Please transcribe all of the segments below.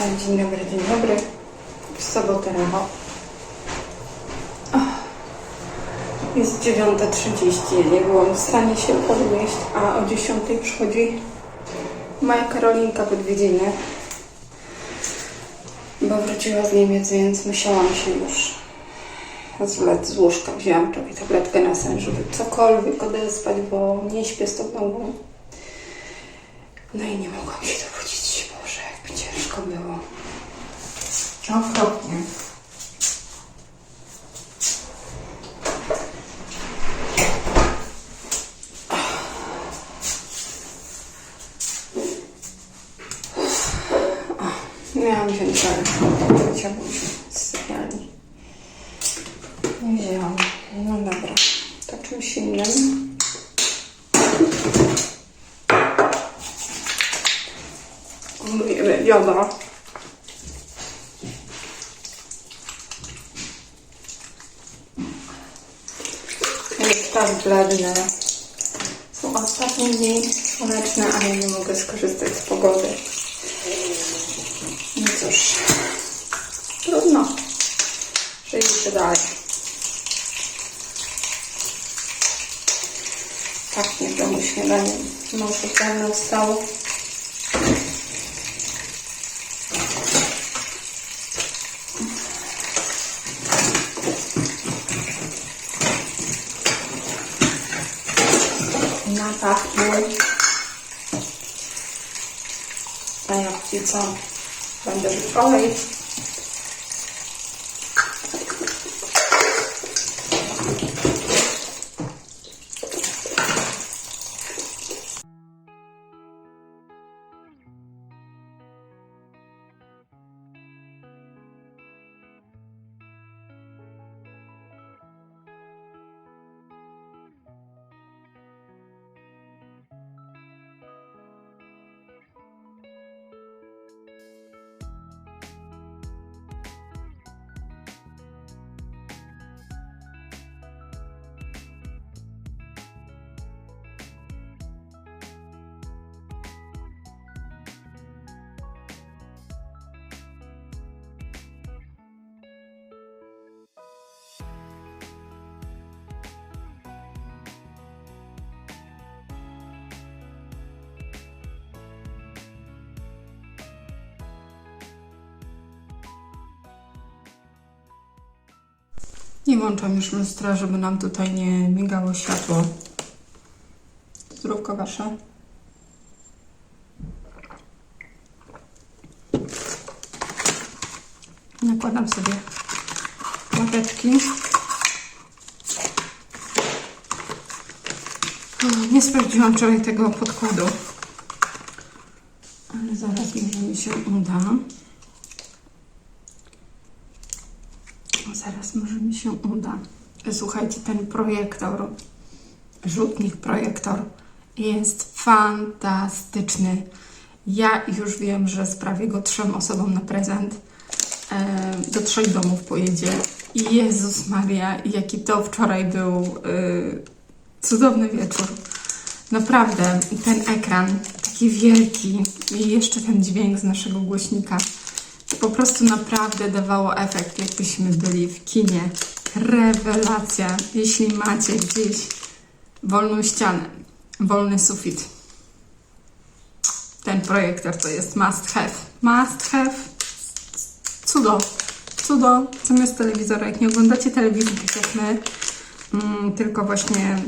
Dzień dobry, dzień dobry. W sobotę rano. Jest 9.30. Ja nie byłam w stanie się podnieść, a o 10.00 przychodzi moja Karolinka w odwiedziny. Bo wróciła z Niemiec, więc musiałam się już zlec z łóżka. Wzięłam sobie tabletkę na sen, żeby cokolwiek odespać, bo nie śpię z tą nogą. No i nie mogłam się dobudzić. Boże, jak mi ciężko było. Okropnie. O, Miałam wziąć ale chciałabym się z sypialni. Nie wzięłam. No dobra, to czymś innym. Umyjemy Jest tak bladne. Są ostatnie dni słoneczne, ale nie mogę skorzystać z pogody. No cóż, trudno. Żyjmy dalej. Pachnie w domu śniadaniem. Mąż już dawno wstał. napachnie. A jak ci co? Będę Nie włączam już lustra, żeby nam tutaj nie migało światło. Zdrówko wasze. Nakładam sobie łapeczki. Nie sprawdziłam wczoraj tego podkładu. Ale zaraz mi się uda. Zaraz może mi się uda. Słuchajcie, ten projektor, rzutnik projektor jest fantastyczny. Ja już wiem, że sprawię go trzem osobom na prezent. E, do trzech domów pojedzie. Jezus Maria, jaki to wczoraj był e, cudowny wieczór. Naprawdę, ten ekran taki wielki i jeszcze ten dźwięk z naszego głośnika po prostu naprawdę dawało efekt, jakbyśmy byli w kinie. Rewelacja. Jeśli macie gdzieś wolną ścianę, wolny sufit, ten projektor to jest must have. Must have. Cudo. Cudo. Zamiast telewizora. Jak nie oglądacie telewizji, tak jak my, mm, tylko właśnie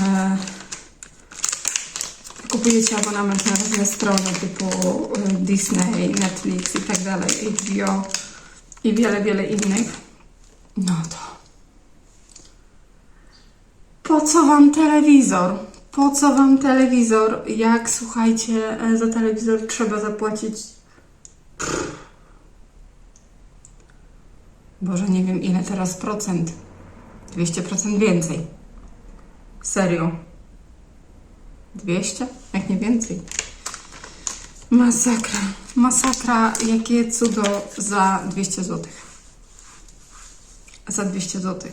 e, kupujecie abonament na różne strony typu y, Disney, Netflix i tak dalej, HBO i wiele, wiele innych, no to po co wam telewizor? Po co wam telewizor? Jak słuchajcie, e, za telewizor trzeba zapłacić. Boże, nie wiem ile teraz procent. 200% więcej. Serio. 200? Jak nie więcej. Masakra. Masakra. Jakie cudo za 200 zł. Za 200 zł.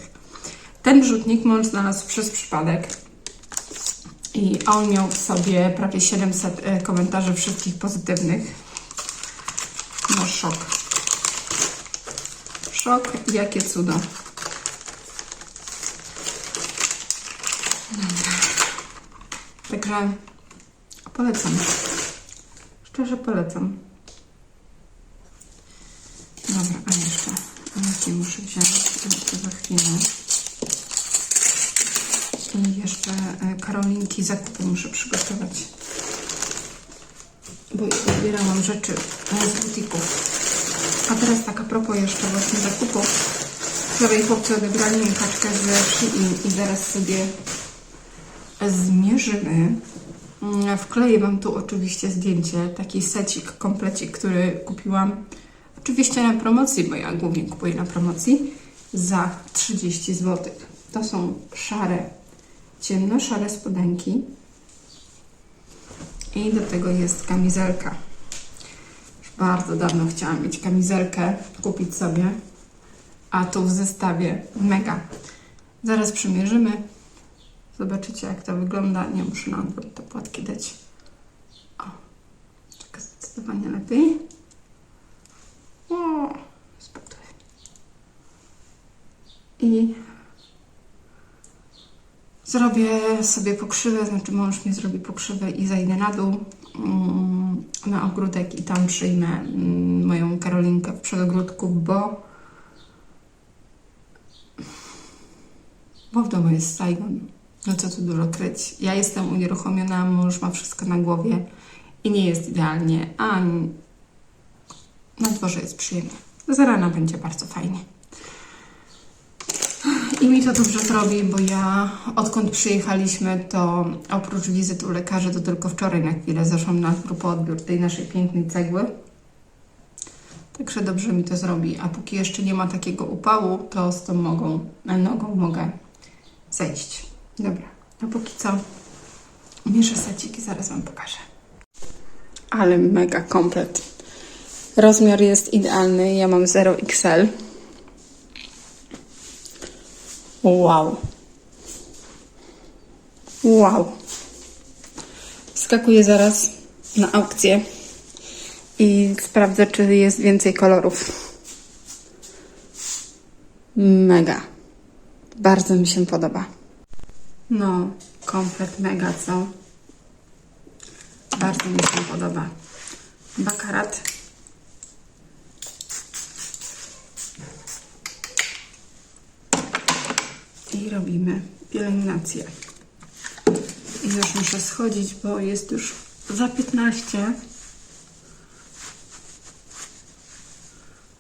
Ten rzutnik mąż znalazł przez przypadek. I on miał w sobie prawie 700 e, komentarzy wszystkich pozytywnych. No szok. Szok, jakie cudo. Dobra. Także polecam. Szczerze polecam. Dobra, a jeszcze jakie muszę wziąć jeszcze za chwilę. I jeszcze e, Karolinki zakupy muszę przygotować. Bo zbierałam rzeczy e, z butików. A teraz tak a propos jeszcze właśnie zakupów. Wczoraj chłopcy odebrali mi paczkę z Shein i zaraz sobie zmierzymy. Mm, Wkleję Wam tu oczywiście zdjęcie, taki secik, komplecik, który kupiłam oczywiście na promocji, bo ja głównie kupuję na promocji, za 30 zł. To są szare, ciemno-szare spodenki i do tego jest kamizelka. Już bardzo dawno chciałam mieć kamizelkę, kupić sobie, a tu w zestawie mega. Zaraz przymierzymy. Zobaczycie, jak to wygląda. Nie muszę na odwrót te płatki dać. O, tak zdecydowanie lepiej. O, spadły. I zrobię sobie pokrzywę, znaczy mąż mi zrobi pokrzywę i zajdę na dół mm, na ogródek i tam przyjmę mm, moją Karolinkę w przedogródku, bo bo w domu jest Saigon. No co tu dużo kryć. Ja jestem unieruchomiona, mąż ma wszystko na głowie i nie jest idealnie, a na dworze jest przyjemnie. Z rana będzie bardzo fajnie. I mi to dobrze zrobi, bo ja odkąd przyjechaliśmy, to oprócz wizyt u lekarza, to tylko wczoraj na chwilę zeszłam na odbiór tej naszej pięknej cegły. Także dobrze mi to zrobi. A póki jeszcze nie ma takiego upału, to z tą nogą, nogą mogę zejść. Dobra, a póki co mierzę seciki, zaraz Wam pokażę. Ale mega komplet. Rozmiar jest idealny, ja mam 0XL. Wow. Wow. Skakuję zaraz na aukcję i sprawdzę, czy jest więcej kolorów. Mega. Bardzo mi się podoba. No, komplet mega, co? Bardzo mi się podoba. Bakarat. I robimy pielęgnację. I już muszę schodzić, bo jest już za 15.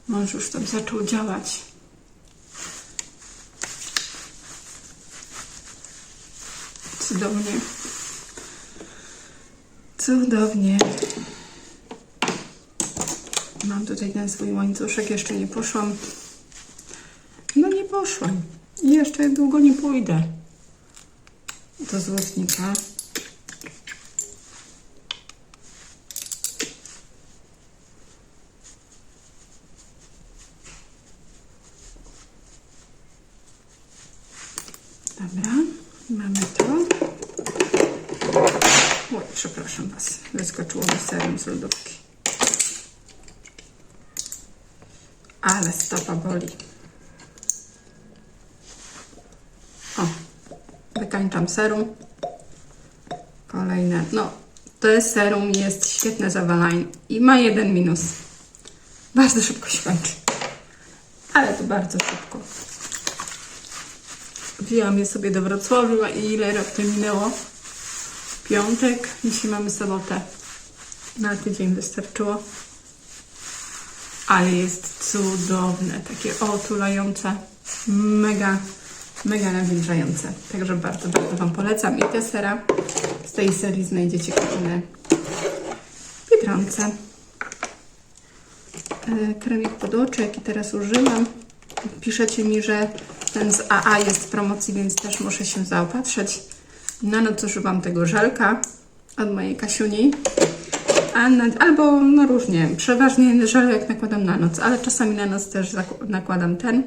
Mąż już tam zaczął działać. Cudownie. Cudownie. Mam tutaj ten swój łańcuszek, jeszcze nie poszłam. No nie poszłam. Jeszcze długo nie pójdę do złotnika. Dobra, mamy to. Oj, przepraszam Was, wyskoczyło mi serum z lodówki. Ale stopa boli. O, wykańczam serum. Kolejne. No, to serum jest świetne zawalanie i ma jeden minus. Bardzo szybko się kończy. Ale to bardzo szybko. Wzięłam je sobie do Wrocławia i ile rok minęło? Piątek, dzisiaj mamy sobotę. Na tydzień wystarczyło. Ale jest cudowne, takie otulające, mega, mega nawilżające. Także bardzo, bardzo Wam polecam. I te sera z tej serii znajdziecie kupione w Biedronce. E, Kremik pod oczy, jaki teraz używam. Piszecie mi, że ten z AA jest w promocji, więc też muszę się zaopatrzyć. Na noc używam tego żelka od mojej Kasiuni. Na, albo no różnie. Przeważnie żelek nakładam na noc, ale czasami na noc też nakładam ten.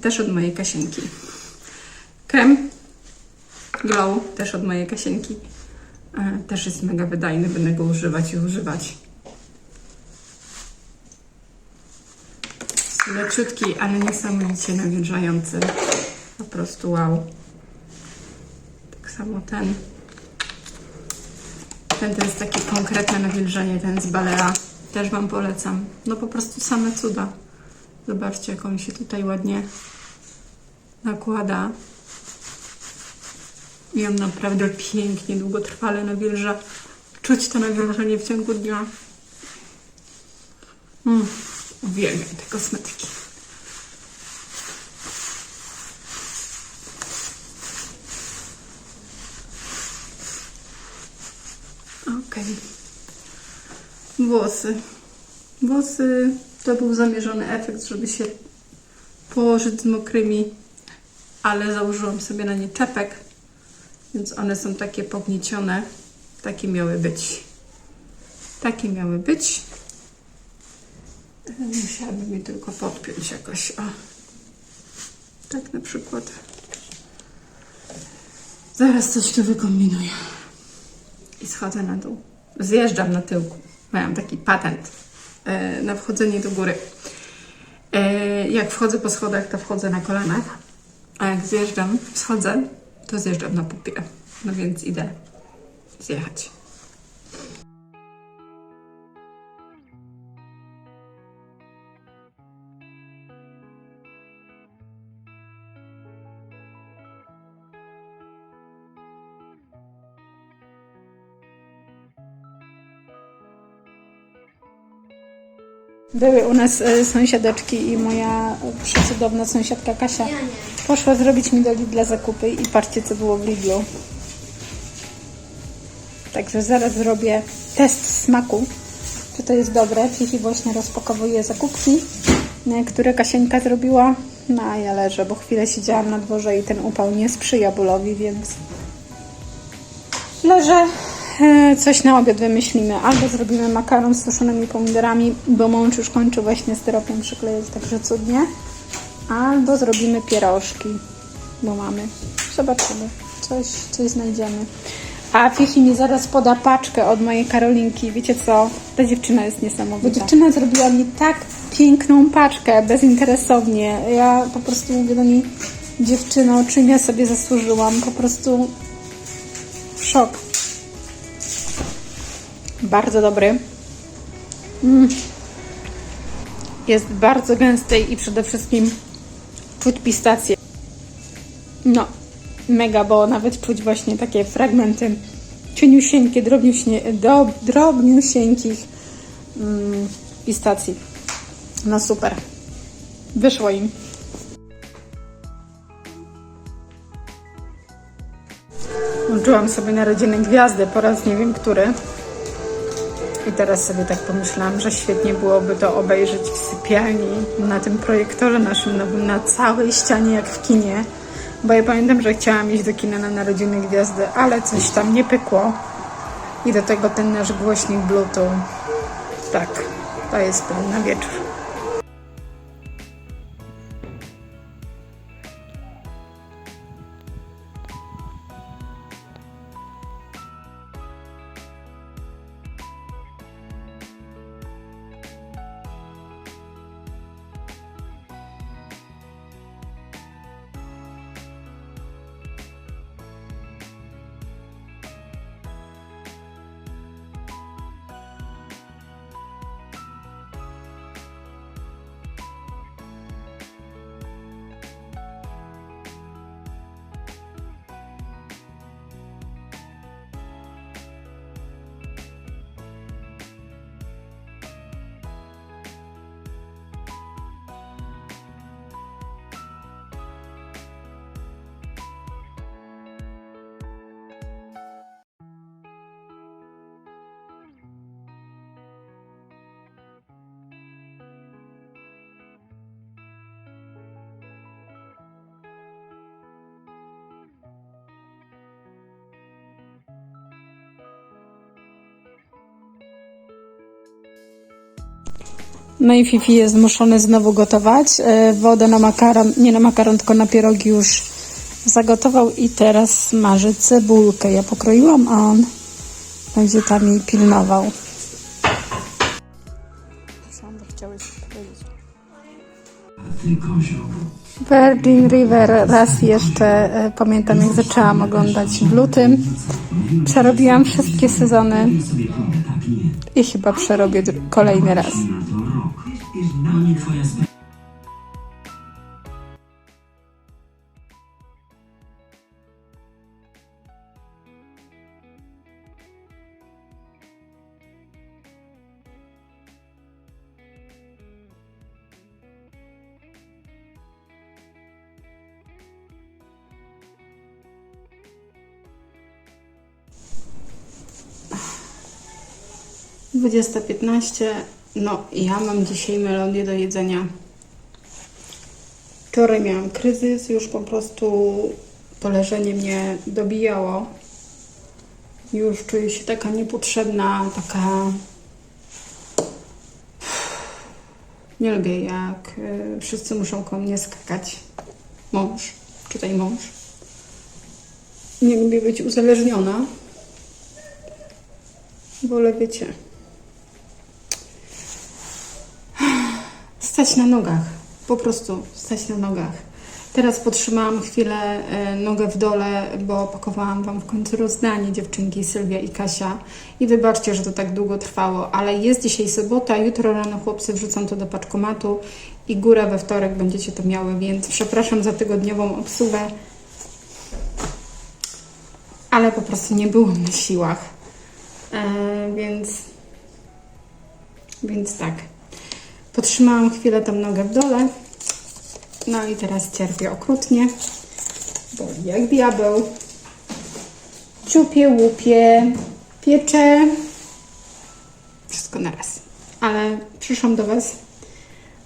Też od mojej Kasienki. Krem Glow też od mojej Kasienki. E, Też jest mega wydajny, będę go używać i używać. Leciutki, ale niesamowicie nawilżający. Po prostu wow. Tak samo ten. Ten to jest takie konkretne nawilżenie, ten z Balea. Też Wam polecam. No po prostu same cuda. Zobaczcie, jak on się tutaj ładnie nakłada. I on naprawdę pięknie, długotrwale nawilża. Czuć to nawilżenie w ciągu dnia. Mm, uwielbiam te kosmetyki. Okej. Włosy. Włosy to był zamierzony efekt, żeby się położyć z mokrymi, ale założyłam sobie na nie czepek, więc one są takie pogniecione. Takie miały być. Takie miały być. Musiałabym je tylko podpiąć jakoś. O. Tak na przykład. Zaraz coś tu wykombinuję. I schodzę na dół. Zjeżdżam na tyłku. Miałam taki patent e, na wchodzenie do góry. E, jak wchodzę po schodach, to wchodzę na kolanach. A jak zjeżdżam, schodzę, to zjeżdżam na pupie. No więc idę zjechać. Były u nas e, sąsiadeczki i moja przecudowna sąsiadka Kasia poszła zrobić mi do Lidla zakupy i patrzcie co było w Lidlu. Także zaraz zrobię test smaku, czy to jest dobre. Fifi właśnie rozpakowuje zakupki, e, które Kasieńka zrobiła. No a ja leżę, bo chwilę siedziałam na dworze i ten upał nie sprzyja bólowi, więc leżę. E, Coś na obiad wymyślimy. Albo zrobimy makaron z suszonymi pomidorami, bo mąż już kończy właśnie styropian przyklejać, także cudnie. Albo zrobimy pierożki, bo mamy. Zobaczymy. Coś, coś znajdziemy. A Fifi mi zaraz poda paczkę od mojej Karolinki. Wiecie co? Ta dziewczyna jest niesamowita. Bo dziewczyna zrobiła mi tak piękną paczkę, bezinteresownie. Ja po prostu mówię do niej, dziewczyno, czym ja sobie zasłużyłam? Po prostu szok. Bardzo dobry. Mm. Jest bardzo gęsty i przede wszystkim czuć pistację. No, mega, bo nawet czuć właśnie takie fragmenty cieniusieńkie, drobniuśnie, do, drobniusieńkich mm, pistacji. No super. Wyszło im. Włączyłam sobie Narodziny Gwiazdy po raz nie wiem który. I teraz sobie tak pomyślałam, że świetnie byłoby to obejrzeć w sypialni na tym projektorze naszym nowym na całej ścianie jak w kinie. Bo ja pamiętam, że chciałam iść do kina na Narodziny Gwiazdy, ale coś tam nie pykło. I do tego ten nasz głośnik Bluetooth. Tak, to jest plan na wieczór. No i Fifi jest zmuszony znowu gotować. E, Wodę na makaron, nie na makaron, tylko na pierogi już zagotował i teraz smaży cebulkę. Ja pokroiłam, a on będzie tam jej pilnował. Sandra, chciałeś powiedzieć. Virgin River raz jeszcze e, pamiętam jak zaczęłam oglądać w lutym. Przerobiłam wszystkie sezony i chyba przerobię kolejny raz. Dwudziesta piętnaście. No, ja mam dzisiaj melodię do jedzenia. Wczoraj miałam kryzys, już po prostu to leżenie mnie dobijało. Już czuję się taka niepotrzebna, taka. Nie lubię, jak y, wszyscy muszą koło mnie skakać. Mąż, czytaj mąż. Nie lubię być uzależniona. Wolę, wiecie, stać na nogach. Po prostu stać na nogach. Teraz potrzymałam chwilę e, nogę w dole, bo pakowałam Wam w końcu rozdanie dziewczynki Sylwia i Kasia. I wybaczcie, że to tak długo trwało, ale jest dzisiaj sobota, jutro rano chłopcy wrzucą to do paczkomatu i górę we wtorek będziecie to miały, więc przepraszam za tygodniową obsługę, ale po prostu nie byłam na siłach. E, więc, więc tak. Potrzymałam chwilę tam nogę w dole. No i teraz cierpię okrutnie. Bo jak diabeł. Ciupię, łupię, pieczę. Wszystko na raz. Ale przyszłam do Was,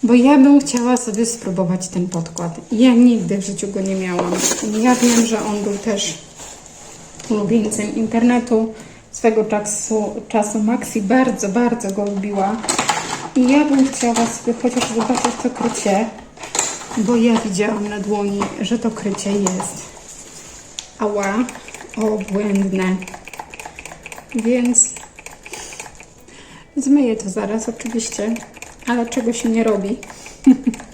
bo ja bym chciała sobie spróbować ten podkład. Ja nigdy w życiu go nie miałam. Ja wiem, że on był też ulubieńcem internetu. Swego czasu, czasu Maxi bardzo, bardzo go lubiła. I ja bym chciała sobie chociaż zobaczyć to krycie, bo ja widziałam na dłoni, że to krycie jest. Ała, obłędne. Więc zmyję to zaraz oczywiście, ale czego się nie robi.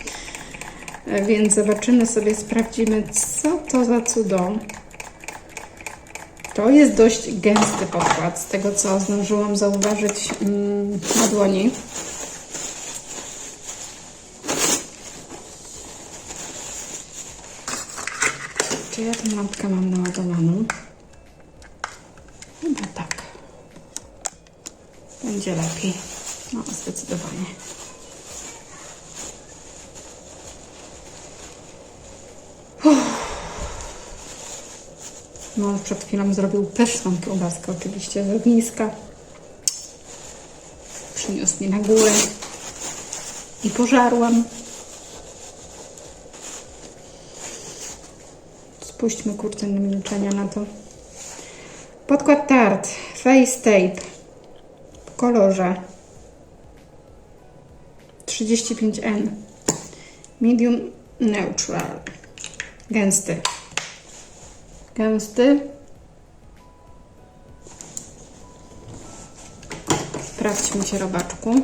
Więc zobaczymy sobie, sprawdzimy, co to za cudo. To jest dość gęsty podkład, z tego co zdążyłam zauważyć mm, na dłoni. Tę lampkę mam naładowaną? Chyba tak. Będzie lepiej. No, zdecydowanie. No, przed chwilą zrobił pyszną kiełbaskę, oczywiście z ogniska. Przyniósł mi na górę i pożarłam. Spuśćmy kurtynę milczenia na to. Podkład Tarte Face Tape w kolorze. 35N Medium Neutral. Gęsty. Gęsty. Sprawdźmy się robaczku.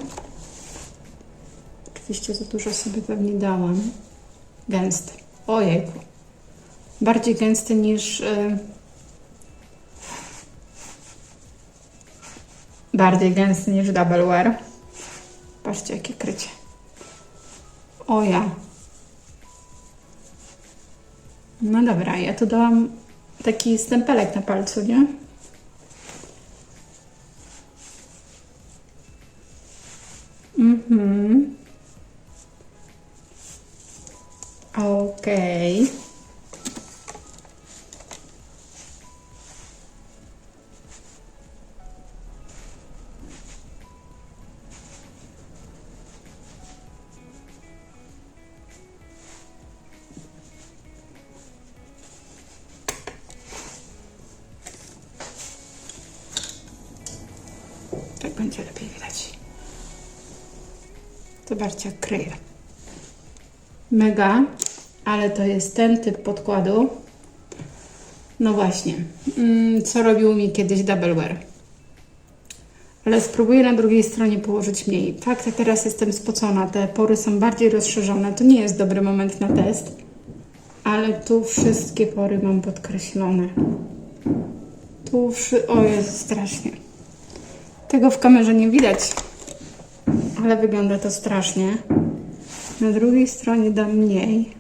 Oczywiście za dużo sobie pewnie dałam. Gęsty. Ojejku bardziej gęsty niż y, bardziej gęsty niż double wear. Patrzcie jakie krycie. O ja. No dobra, ja tu dałam taki stempelek na palcu, nie? Mhm. Zobaczcie, jak kryje. Mega, ale to jest ten typ podkładu. No właśnie, mm, co robił mi kiedyś Double Wear. ale spróbuję na drugiej stronie położyć mniej. Tak, tak teraz jestem spocona, te pory są bardziej rozszerzone. To nie jest dobry moment na test, ale tu wszystkie pory mam podkreślone. Tu wszy... O jest strasznie. Tego w kamerze nie widać, ale wygląda to strasznie. Na drugiej stronie dam mniej.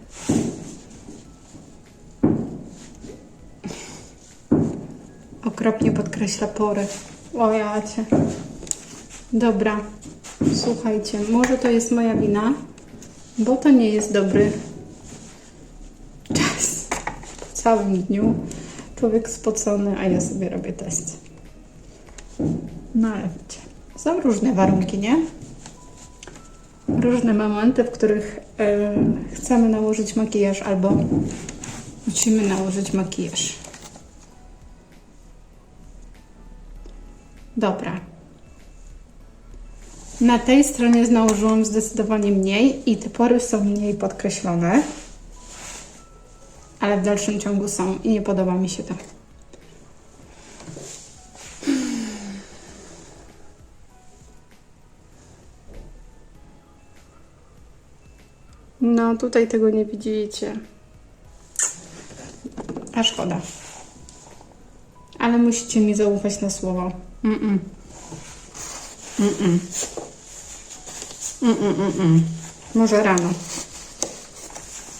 Okropnie podkreśla pory. O jacie. Dobra, słuchajcie, może to jest moja wina, bo to nie jest dobry czas. Po całym dniu człowiek spocony, a ja sobie robię test. No ale wiecie, są różne warunki, nie? Różne momenty, w których e, chcemy nałożyć makijaż albo musimy nałożyć makijaż. Dobra. Na tej stronie nałożyłam zdecydowanie mniej i te pory są mniej podkreślone. Ale w dalszym ciągu są i nie podoba mi się to. No, tutaj tego nie widzicie. A szkoda. Ale musicie mi zaufać na słowo. Mm-mm. Mm-mm. Mm-mm, mm-mm. Może rano.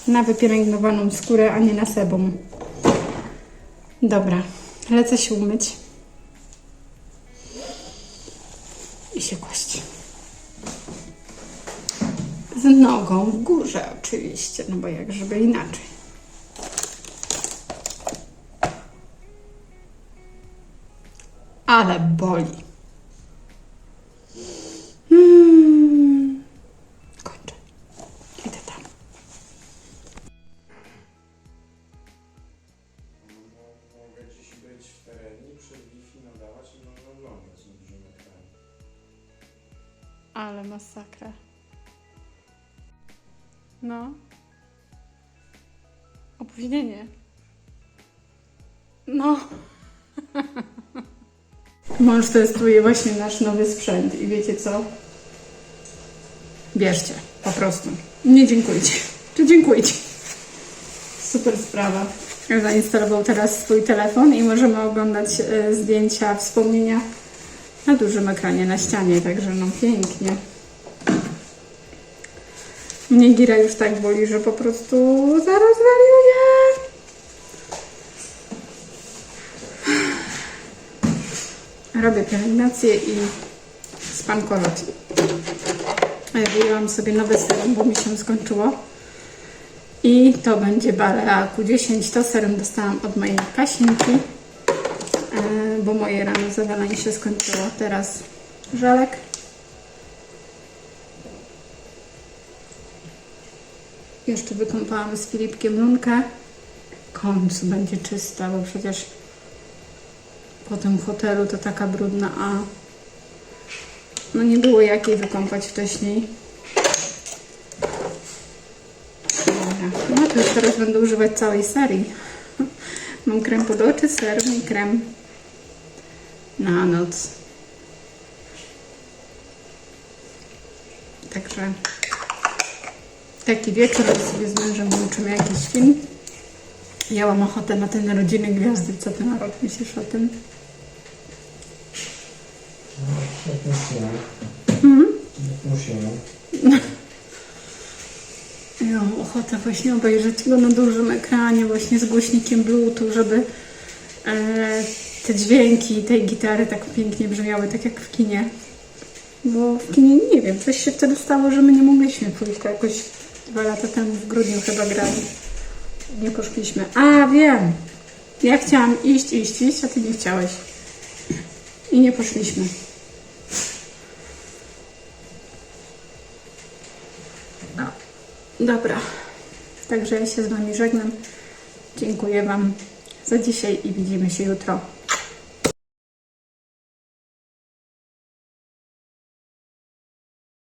Na wypielęgnowaną skórę, a nie na sebum. Dobra, lecę się umyć. I się kłaść. Z nogą w górze oczywiście, no bo jak żeby inaczej. Ale boli. Mąż testuje właśnie nasz nowy sprzęt i wiecie co? Bierzcie, po prostu. Nie dziękujcie. Czy dziękujcie? Super sprawa. Zainstalował teraz swój telefon i możemy oglądać e, zdjęcia, wspomnienia na dużym ekranie na ścianie, także no pięknie. Mnie gira już tak boli, że po prostu zaraz wariuję. Robię pielęgnację i spankolot. Wyjęłam sobie nowe serum, bo mi się skończyło. I to będzie Balea Q10. To serum dostałam od mojej Kasinki, e, bo moje rano zawalanie się skończyło. Teraz żelek. Jeszcze wykąpałam z Filipkiem lunkę. Końcu będzie czysta, bo przecież po tym hotelu to taka brudna, a no nie było jak jej wykąpać wcześniej. Dobra. No to już teraz będę używać całej serii. Mam krem pod oczy, serum i krem na noc. Także taki wieczór sobie z mężem włączymy jakiś film. Ja mam ochotę na te narodziny gwiazdy. Co ty na rok myślisz o tym? Jak musimy. Ja mam ochotę właśnie obejrzeć go na dużym ekranie, właśnie z głośnikiem Bluetooth, żeby e, te dźwięki tej gitary tak pięknie brzmiały, tak jak w kinie. Bo w kinie nie wiem, coś się wtedy stało, że my nie mogliśmy pójść, to jakoś dwa lata temu w grudniu chyba grali. Nie poszliśmy. A, wiem! Ja chciałam iść, iść, iść, a ty nie chciałeś. I nie poszliśmy. Dobra. Także ja się z Wami żegnam. Dziękuję Wam za dzisiaj i widzimy się jutro.